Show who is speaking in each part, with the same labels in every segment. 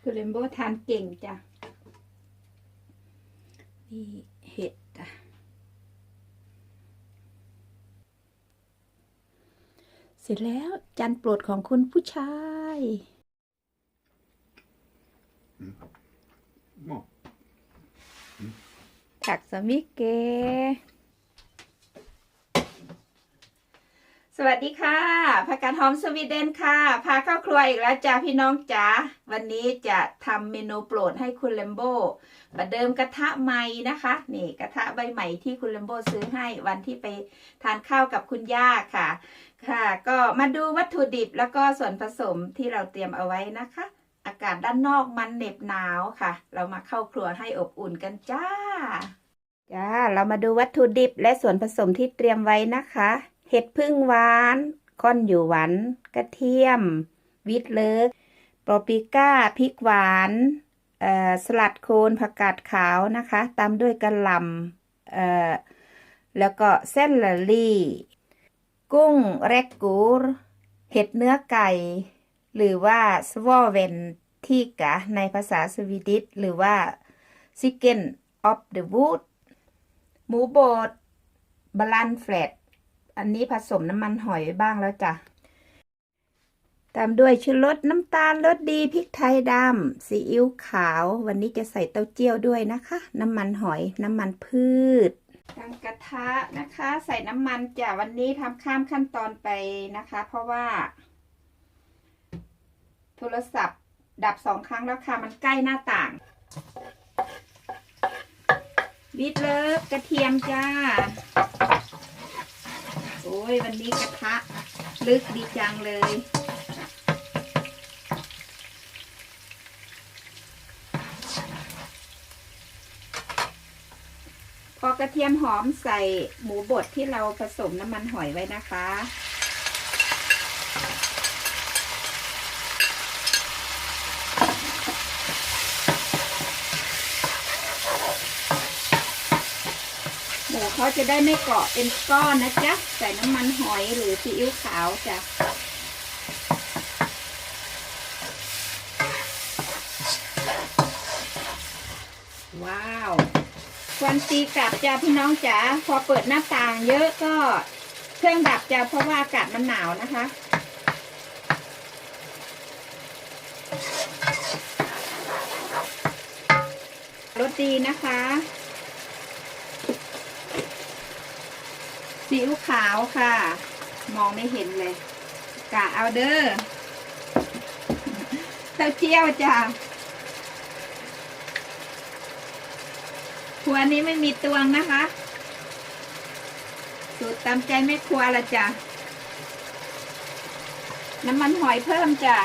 Speaker 1: คุณเลมโบทานเก่งจ้ะนี่เห็ดจ้ะเสร็จแล้วจานโปรดของคุณผู้ชาย
Speaker 2: Bra.
Speaker 1: ผักสมิเก สวัสดีค่ะผักกาดหอมสวีเดนค่ะ พาเข้าครัวอีกแล้วจ้าพี่น้องจ๋า วันนี้จะทำเมนูโปรดให้คุณเลมโบประเดิมกระทะใหม่นะคะ นี่กระทะใบใหม่ที่คุณเลมโบซื้อให้วันที่ไปทานข้าวกับคุณย่าค่ะ ค่ะ ก็มาดูวัตถุดิบแล้วก็ส่วนผสมที่เราเตรียมเอาไว้นะคะ อากาศด้านนอกมันเหน็บหนาวค่ะ เรามาเข้าครัวให้อบอุ่นกันจ้า จ้า เรามาดูวัตถุดิบและส่วนผสมที่เตรียมไว้นะคะ เห็ดพึ่งหวานก้อนอยู่หวานกระเทียม วิตเลิกโปรปิก้าพริกหวานสลัดโคนผักกาดขาวนะคะตามด้วยกระหล่ำแล้วก็เส้นลลี่ กุ้งแรกกูรเห็ดเนื้อไก่ หรือว่าสวอเวนที่กะในภาษาสวีดิชหรือว่าซิกเกนออฟเดอะวูดหมูบดบาลันแฟลต อันนี้ผสมน้ำมันหอยไว้บ้างแล้วจ้ะ ตามด้วยชูรสน้ำตาลรสดีพริกไทยดำซีอิ๊วขาว วันนี้จะใส่เต้าเจี้ยวด้วยนะคะ น้ำมันหอยน้ำมันพืชตั้งกระทะนะคะ ใส่น้ำมันจ้ะวันนี้ทำข้ามขั้นตอนไปนะคะ เพราะว่า โทรศัพท์ดับสองครั้งแล้วค่ะ มันใกล้หน้าต่างบิดเลิฟกระเทียมจ้า อ้ยวันนี้กระทะลึกดีจังเลย พอกระเทียมหอมใส่หมูบดที่เราผสมน้ำมันหอยไว้นะคะ เขาจะได้ไม่เกาะเป็นก้อนนะจ๊ะ ใส่น้ำมันหอยหรือซีอิ๊วขาวจ้ะว้าวควันตีกลับจ้ะพี่น้องจ๋าพอเปิดหน้าต่างเยอะก็เครื่องดับจ้ะเพราะว่าอากาศมันหนาวนะคะรสดีนะคะ ซีอิ๊วขาวค่ะ มองไม่เห็นเลย กะเอาเด้อเต้าเจี้ยวจ้ะครัวนี้ไม่มีตวงนะคะ สูตรตามใจแม่ครัวละจ้ะ น้ำมันหอยเพิ่มจ้ะ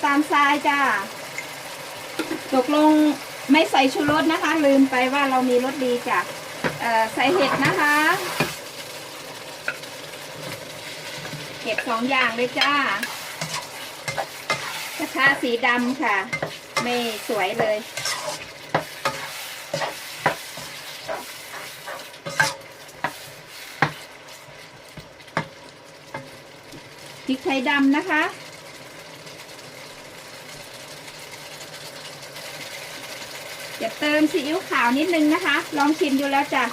Speaker 1: ำตาลทรายจ้าตกลงไม่ใส่ชูรสนะคะ ลืมไปว่าเรามีรสดีจ้ะใส่เห็ดนะคะเห็ดสองอย่างเลยจ้ากระทะสีดำค่ะ ไม่สวยเลยพริกไทยดำนะคะ จะ เติมซีอิ๊วขาวนิดนึงนะคะ ลองชิมดูแล้วจ้ะ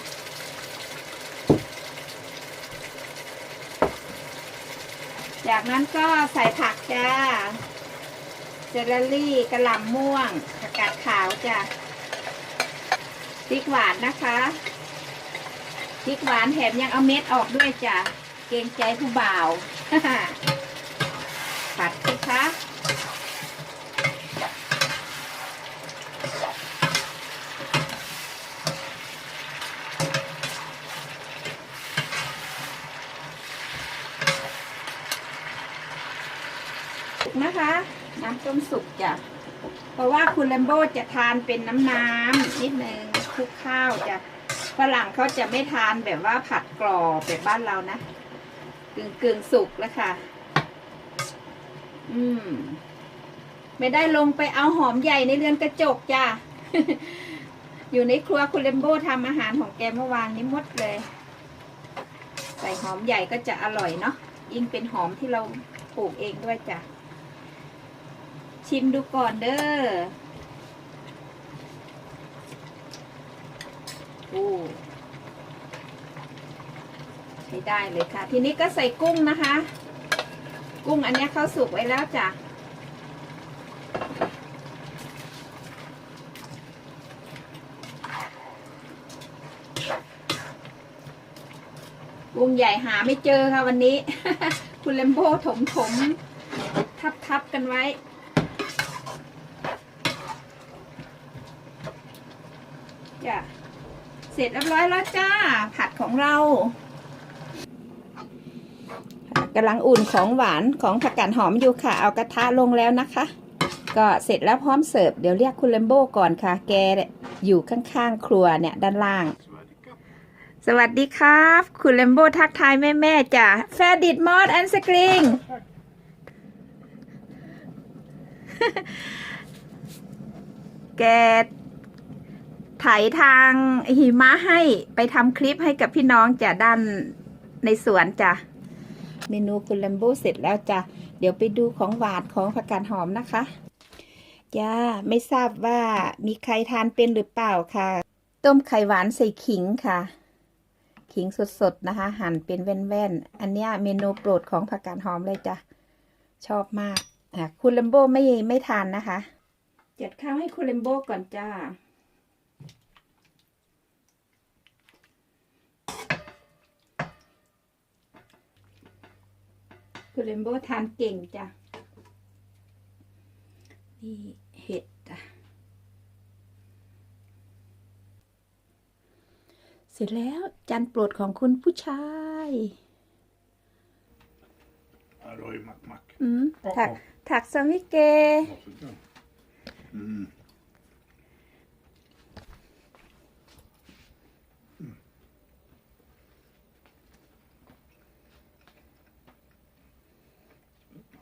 Speaker 1: จากนั้นก็ใส่ผักจ้าเซลลี่กระหล่ำม่วงผักกาดขาวจ้ะพริกหวานนะคะพริกหวานแถมยังเอาเม็ดออกด้วยจ้ะเกรงใจผู้บ่าวผัดสิคะ สุกนะคะ น้ำ ต้มสุกจ้ะเพราะว่าคุณแลมโบ้จะทานเป็นน้ำน้ำนิดนึงคลุกข้าวจ้ะฝรั่งเขาจะไม่ทานแบบว่าผัดกรอบแบบบ้านเรานะกึ่งกึ่งสุกแล้วค่ะ อืม ไม่ได้ลงไปเอาหอมใหญ่ในเรือนกระจกจ้ะ อยู่ในครัวคุณเลมโบทำอาหารของแกเมื่อวานนี้หมดเลย ใส่หอมใหญ่ก็จะอร่อยเนาะยิ่งเป็นหอมที่เราปลูกเองด้วยจ้ะ ชิมดูก่อนเด้อโอ้ใช้ได้เลยค่ะ ทีนี้ก็ใส่กุ้งนะคะ กุ้งอันนี้เขาสุกไว้แล้วจ้ะวงใหญ่หาไม่เจอค่ะวันนี้ คุณเลมโบถมถมทับทับกันไว้ จ้ะ เสร็จเรียบร้อยแล้วจ้า ผัดของเรากำลังอุ่นของหวานของผักกาดหอมอยู่ค่ะ เอากระทะลงแล้วนะคะ ก็เสร็จแล้วพร้อมเสิร์ฟเดี๋ยวเรียกคุณเลมโบก่อนค่ะ แกอยู่ข้างๆครัวเนี่ยด้านล่าง สวัสดีครับ คุณเลมโบทักทายแม่แม่ๆจ้ะแฟดิดมอสแอนสกริงแก ไถทางหิมะให้ไปทำคลิปให้กับพี่น้องจ้ะด้านในสวนจ้ะเมนูคุณเลมโบเสร็จแล้วจ้ะเดี๋ยวไปดูของหวานของผักกาดหอมนะคะจ้าไม่ทราบว่ามีใครทานเป็นหรือเปล่าค่ะ ต้มไข่หวานใส่ขิงค่ะ ขิงสดๆนะคะ หั่นเป็นแว่นๆอันเนี้ยเมนูโปรดของผักกาดหอมเลยจ้ะชอบมากอะคุณเลมโบไม่ไม่ทานนะคะ จัดข้าวให้คุณเลมโบก่อนจ้า คุณเลมโบทานเก่งจ้ะ นี่เห็ดจ้ะ เสร็จแล้วจานโปรดของคุณผู้ชาย
Speaker 2: Arroy mack mack.
Speaker 1: อืมถักถักสมิเก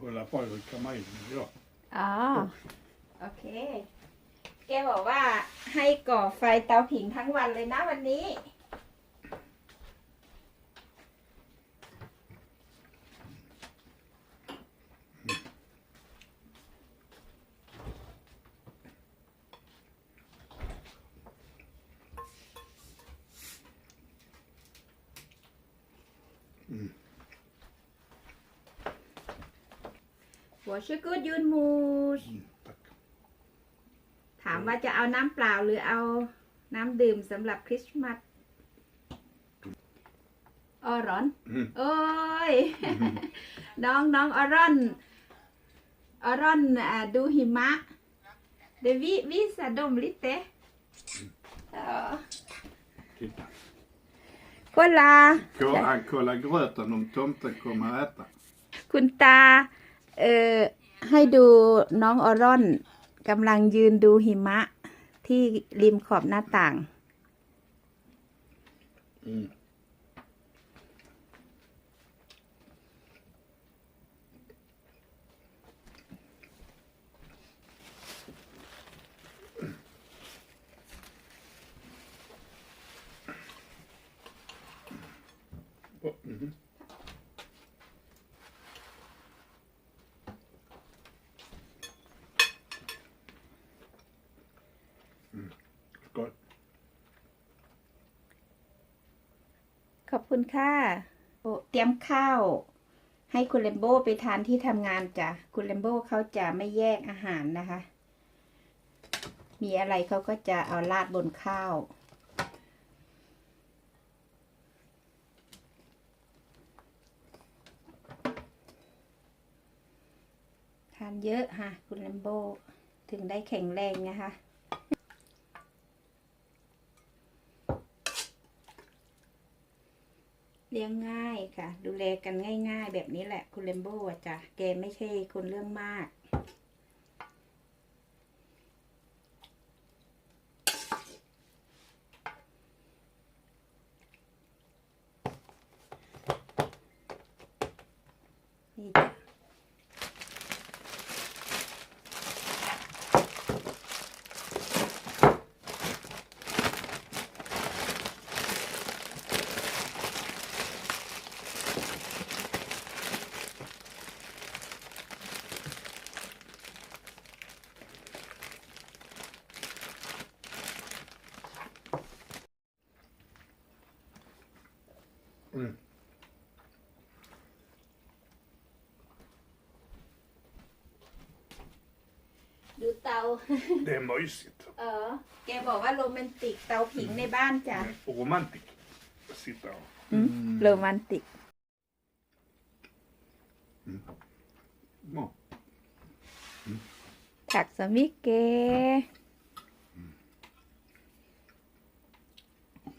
Speaker 2: Varsågod. Mm. Hålla på och rycka mig in idag.
Speaker 1: อ๋อ โอเค แกบอกว่าให้ก่อไฟเตาผิงทั้งวันเลยนะวันนี้ ชื่อกูดยูนมูส
Speaker 2: Mm, tack.
Speaker 1: ถามว่าจะเอาน้ำเปล่าหรือเอาน้ำดื่มสำหรับคริสต์มาสออร้อน
Speaker 2: Mm.
Speaker 1: โอ้ย น้องน้องออรอน ออรอนอ่าดูหิมะ เดวิวิสดมลิเตเอ่อ
Speaker 2: Titta.
Speaker 1: ก็ลา
Speaker 2: Kolla, han kollar gröten om tomten kommer att äta.
Speaker 1: คุณตา เออให้ดูน้องออรอนกำลังยืนดูหิมะที่ริมขอบหน้าต่าง
Speaker 2: อืม mhm. Mm. Skål.
Speaker 1: ข อบคุณค่ะโอเตรียมข้าว ให้คุณเลมโบไปทานที่ทำงานจ้ะ คุณเลมโบเขาจะไม่แยกอาหารนะคะ มีอะไรเขาก็จะเอาราดบนข้าวทานเยอะค่ะ คุณเลมโบถึงได้แข็งแรงนะคะ เลี้ยงง่ายค่ะ ดูแลกันง่าย ๆ แบบนี้แหละคุณเลมโบอะจ้ะแกไม่ใช่คนเรื่องมาก นี่จ้ะ
Speaker 2: Mm.
Speaker 1: ดูเตา
Speaker 2: Det är mysigt.
Speaker 1: เออ แกบอกว่าโรแมนติกเตาผิงในบ้านจ้ะ
Speaker 2: Och romantik. Sitta och...
Speaker 1: โรแมนติก
Speaker 2: Ja.
Speaker 1: ผักสมิเก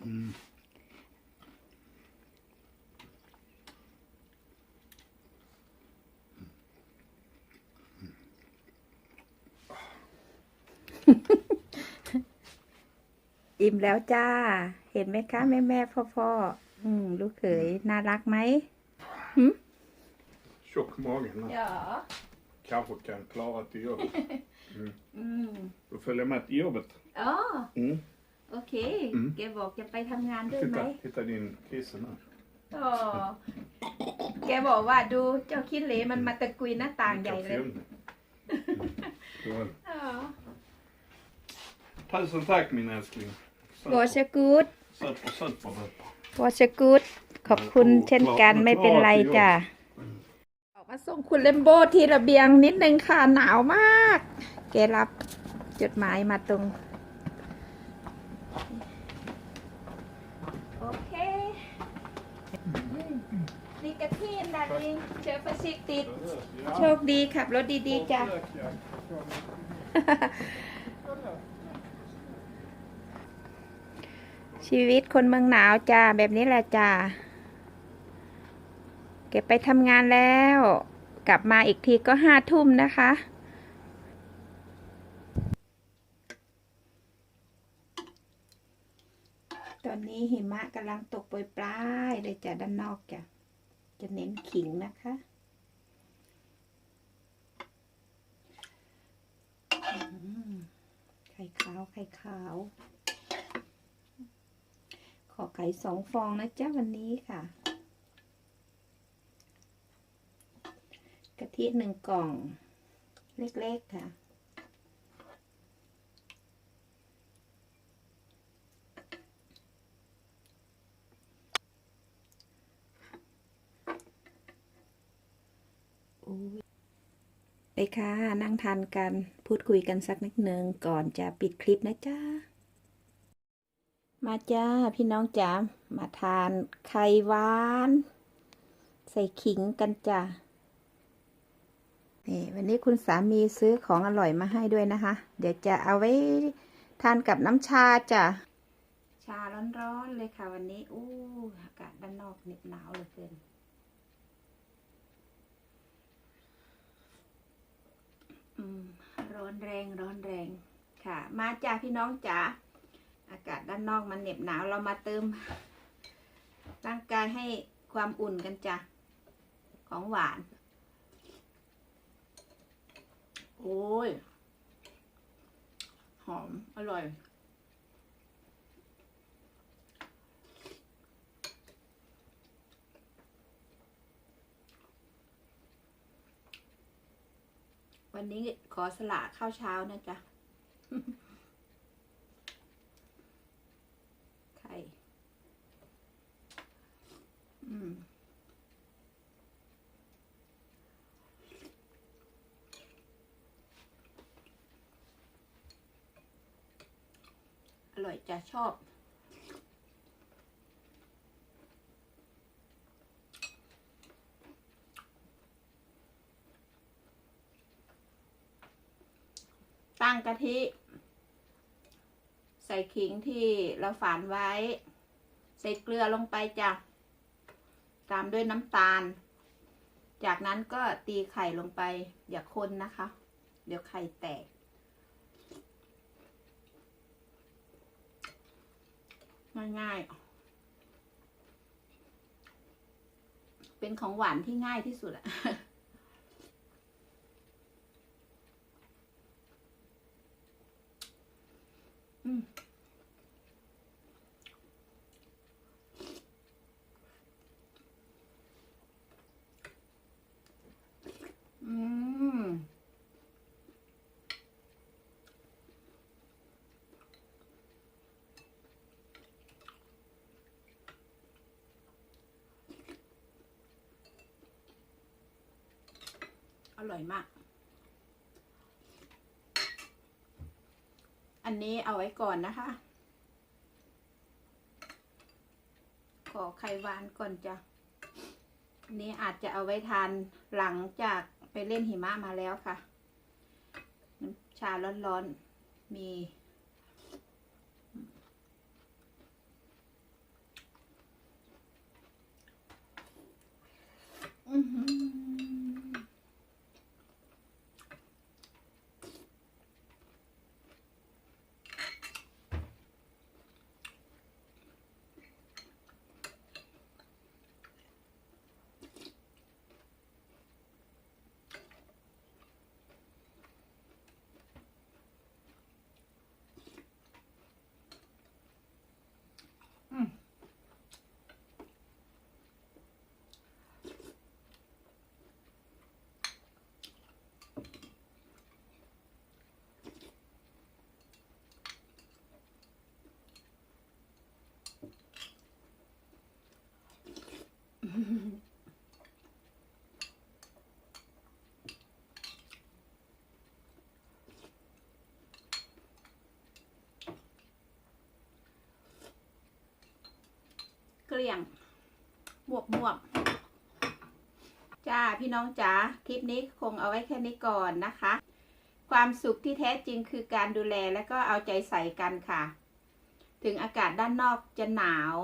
Speaker 2: Mm.
Speaker 1: อิ่มแล้วจ้า เห็นไหมคะแม่แม่พ่อพ่อๆอืมลูกเขยน่ารักไหม
Speaker 2: Tjock mage. nu.
Speaker 1: เดี๋ยว
Speaker 2: Kanske kan klara till jobbet.
Speaker 1: อืม
Speaker 2: Då följer jag med till jobbet.
Speaker 1: อ๋อ
Speaker 2: Mm.
Speaker 1: โอเค
Speaker 2: อืม
Speaker 1: แกบอกจะไปทำงานด้วยไหม
Speaker 2: Titta, titta din kisse nu.
Speaker 1: อ๋อแกบอกว่าดูเจ้าคิดเหลมันมาตะกุยหน้าต่างใหญ่เลย
Speaker 2: Filmning. Så.
Speaker 1: อ๋อ
Speaker 2: Tusen tack min älskling.
Speaker 1: วอชกูด
Speaker 2: Super, super, super.
Speaker 1: วอชกูดขอบคุณเช่นกันไม่เป็นไรจ้ะออกมาส่งคุณเลมโบที่ระเบียงนิดนึงค่ะหนาวมากแกรับจดหมายมาตรง โอเคดีกระที่ดัดลิงเชื้อประสิทธิ์ติดโชคดีขับรถดี ๆ จ้ะ ชีวิตคนเมืองหนาวจ้าแบบนี้แหละจ้าเก็บไปทำงานแล้ว กลับมาอีกทีก็ห้าทุ่มนะคะ ตอนนี้หิมะกำลังตกโปรยปลายเลยจ้ะด้านนอกจ้ะจะเน้นขิงนะคะไข่ขาวไข่ขาว ขอไข่สองฟองนะจ๊ะวันนี้ค่ะ กะทิหนึ่งกล่อง เล็ก ๆ ค่ะเลยค่ะ นั่งทานกัน พูดคุยกันสักนิดหนึ่งก่อนจะปิดคลิปนะจ๊ะ มาจ้าพี่น้องจ๋ามาทานไข่หวาน ใส่ขิงกันจ้ะนี่วันนี้คุณสามีซื้อของอร่อยมาให้ด้วยนะคะ เดี๋ยวจะเอาไว้ทานกับน้ำชาจ้ะชาร้อนๆเลยค่ะ วันนี้อู้อากาศด้านนอกเหน็บหนาวเหลือเกินอืมร้อนแรงร้อนแรงค่ะ มาจ้าพี่น้องจ๋า อากาศด้านนอกมันเหน็บหนาวเรามาเติม ร่างกายให้ความอุ่นกันจ้ะ ของหวาน โอ้ย หอม อร่อยวันนี้ขอสละข้าวเช้านะจ๊ะ ไข่ อืมอร่อยจะชอบตั้งกะทิ ใส่ขิงที่เราฝานไว้ ใส่เกลือลงไปจ้ะ ตามด้วยน้ำตาล จากนั้นก็ตีไข่ลงไป อย่าคนนะคะ เดี๋ยวไข่แตก ง่ายๆ เป็นของหวานที่ง่ายที่สุดอะอืม อืม อ อ ร่อยมาก อันนี้เอาไว้ก่อนนะคะ ขอไข่หวานก่อนจ้ะนี้อาจจะเอาไว้ทานหลังจากไปเล่นหิมะมาแล้วค่ะน้ำชาร้อนๆ มี เกลี้ยง บวบบวบจ้า พี่น้องจ๋าคลิปนี้คงเอาไว้แค่นี้ก่อนนะคะ ความสุขที่แท้จริงคือการดูแลและก็เอาใจใส่กันค่ะ ถึงอากาศด้านนอกจะหนาว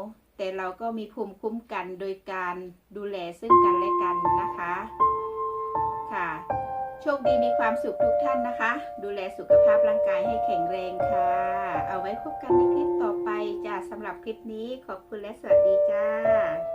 Speaker 1: แต่เราก็มีภูมิคุ้มกันโดยการดูแลซึ่งกันและกันนะคะ ค่ะ โชคดีมีความสุขทุกท่านนะคะ ดูแลสุขภาพร่างกายให้แข็งแรงค่ะ เอาไว้พบกันในคลิปต่อไปจ้าสำหรับคลิปนี้ขอบคุณและสวัสดีจ้า